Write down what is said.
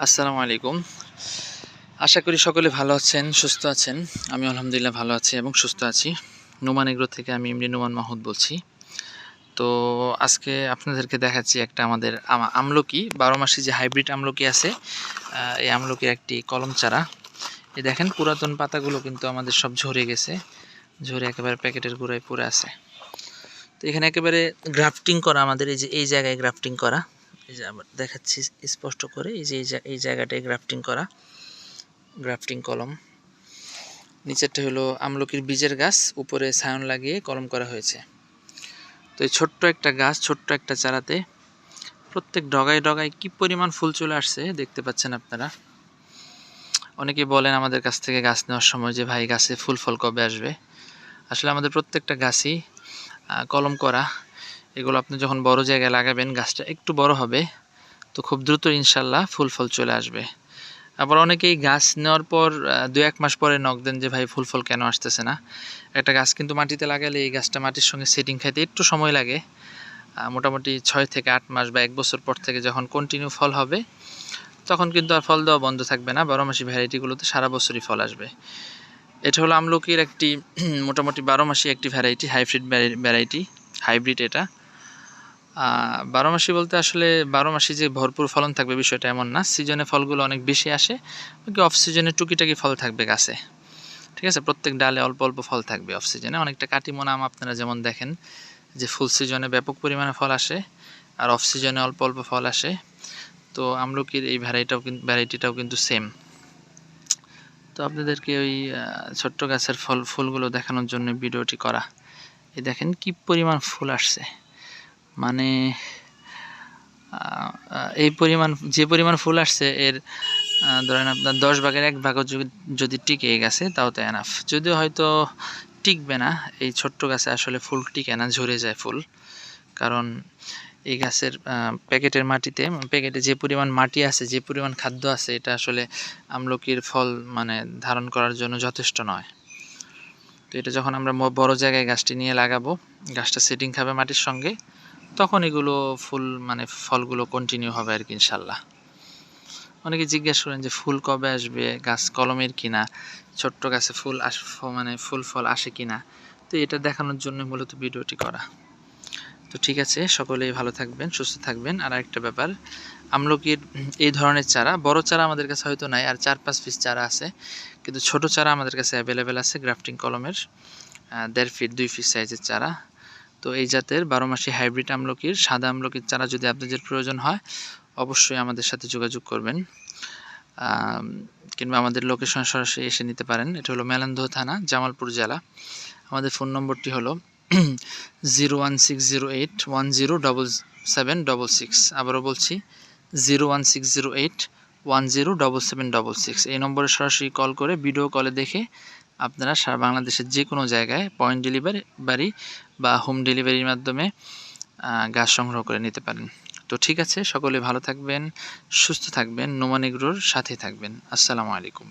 আসসালামু আলাইকুম। আশা করি সকলে ভালো আছেন, সুস্থ আছেন। আমি আলহামদুলিল্লাহ ভালো আছি এবং সুস্থ আছি। নোমান এগ্রো থেকে আমি ইমরি নোমান মাহুদ বলছি। তো আজকে আপনাদেরকে দেখাচ্ছি একটা আমাদের আমলকি, বারো মাসি যে হাইব্রিড আমলকি আছে এই আমলকির একটি কলম চারা এই দেখেন পুরাতন পাতাগুলো কিন্তু আমাদের সব ঝরে গেছে। ঝরে একেবারে প্যাকেটের গুঁড়ায় পড়ে আছে। তো এখানে একেবারে গ্রাফটিং করা আমাদের, এই যে, এই জায়গায় গ্রাফটিং করা। এই যে দেখাচ্ছি স্পষ্ট করে, এই যে এই জায়গাটায় গ্রাফটিং করা গ্রাফটিং কলম। নিচেরটা হলো আমলকির বীজের গাছ, উপরে ছায়ন লাগিয়ে কলম করা হয়েছে। তো এই ছোট্ট একটা গাছ, ছোট্ট একটা চারাতে প্রত্যেক ডগায় ডগায় কি পরিমাণ ফুল চলে আসছে দেখতে পাচ্ছেন আপনারা? অনেকেই বলেন আমাদের কাছ থেকে গাছ নেওয়ার সময় যে, ভাই, গাছে ফুল ফল কবে আসবে? আসলে আমাদের প্রত্যেকটা গাছই কলম করা এগুলো আপনি যখন বড় জায়গায় লাগাবেন, গাছটা একটু বড় হবে, তো খুব দ্রুত ইনশাল্লাহ ফুল ফল চলে আসবে। আবার অনেকেই গাছ নেওয়ার পর দু এক মাস পরে নক দেন যে, ভাই, ফুল ফল কেন আসতেছে না? একটা গাছ কিন্তু মাটিতে লাগালে এই গাছটা মাটির সঙ্গে সেটিং খাইতে একটু সময় লাগে। মোটামুটি ছয় থেকে আট মাস বা এক বছর পর থেকে যখন কন্টিনিউ ফল হবে, তখন কিন্তু আর ফল দেওয়া বন্ধ থাকবে না। বারো মাসি ভ্যারাইটিগুলোতে সারা বছরই ফল আসবে। এটা হলো আমলকির একটি, মোটামুটি বারো মাসি একটি ভ্যারাইটি, হাইব্রিড ভ্যারাইটি, হাইব্রিড এটা। বারো মাসি বলতে আসলে বারো মাসি যে ভরপুর ফলন থাকবে বিষয়টা এমন না। সিজনে ফলগুলো অনেক বেশি আসে। অফ সিজনে টুকিটাকি ফল থাকবে গাছে। ঠিক আছে? প্রত্যেক ডালে অল্প অল্প ফল থাকবে অফ সিজনে অনেকটা কাটিমোনা আম আপনারা যেমন দেখেন যে ফুল সিজনে ব্যাপক পরিমাণে ফল আসে আর অফ সিজনে অল্প অল্প ফল আসে। তো আমলকির এই ভ্যারাইটাও কিন্তু ভ্যারাইটিটাও কিন্তু সেম তো আপনাদেরকে ওই ছোট্ট গাছের ফল, ফুলগুলো দেখানোর জন্য ভিডিওটি করা। এই দেখেন কি পরিমাণ ফুল আসছে। মানে এই পরিমাণ, যে পরিমাণ ফুল আসছে, এর ধরেন আপনার দশ ভাগের এক ভাগও যদি টিকে গেছে, তাও তো এনাফ যদিও হয়তো টিকবে না, এই ছোট্ট গাছে আসলে ফুল টিকে না, ঝরে যায় ফুল। কারণ এই গাছের প্যাকেটের মাটিতে, প্যাকেটে যে পরিমাণ মাটি আছে, যে পরিমাণ খাদ্য আছে, এটা আসলে আমলকির ফল মানে ধারণ করার জন্য যথেষ্ট নয়। তো এটা যখন আমরা বড় জায়গায় গাছটি নিয়ে লাগাবো, গাছটা সেটিং খাবে মাটির সঙ্গে তখন এগুলো ফুল মানে ফলগুলো কন্টিনিউ হবে আর কি ইনশাল্লাহ অনেকে জিজ্ঞেস করেন যে ফুল কবে আসবে, গাছ কলমের কিনা, ছোট্ট গাছে ফুল আস মানে ফুল ফল আসে কিনা, তো এটা দেখানোর জন্য মূলত ভিডিওটি করা। তো ঠিক আছে, সকলেই ভালো থাকবেন, সুস্থ থাকবেন। আর একটা ব্যাপার, আমলকির এই ধরনের চারা, বড় চারা আমাদের কাছে হয়তো নাই, আর চার পাঁচ পিস চারা আছে, কিন্তু ছোট চারা আমাদের কাছে অ্যাভেলেবেল আছে গ্রাফটিং কলমের দেড় ফিট দুই ফিট সাইজের চারা। তো এই জাতের বারো মাসি হাইব্রিড আমলকির, সাদা আমলকির চারা যদি আপনাদের প্রয়োজন হয়, অবশ্যই আমাদের সাথে যোগাযোগ করবেন। কিংবা আমাদের লোকেশন সরাসরি এসে নিতে পারেন। এটা হলো মেলান্দহ থানা, জামালপুর জেলা। আমাদের ফোন নম্বরটি হলো zero one six zero eight one zero double seven double six আবারও বলছি zero one six zero eight one zero double seven double six এই নম্বরে সরাসরি কল করে ভিডিও কলে দেখে আপনারা সারা বাংলাদেশের যে কোনো জায়গায় পয়েন্ট ডেলিভারি বাড়ি বা হোম ডেলিভারির মাধ্যমে গাছ সংগ্রহ করে নিতে পারেন। তো ঠিক আছে, সকলে ভালো থাকবেন, সুস্থ থাকবেন, নোমানিগ্রোর সাথে থাকবেন। আসসালামু আলাইকুম।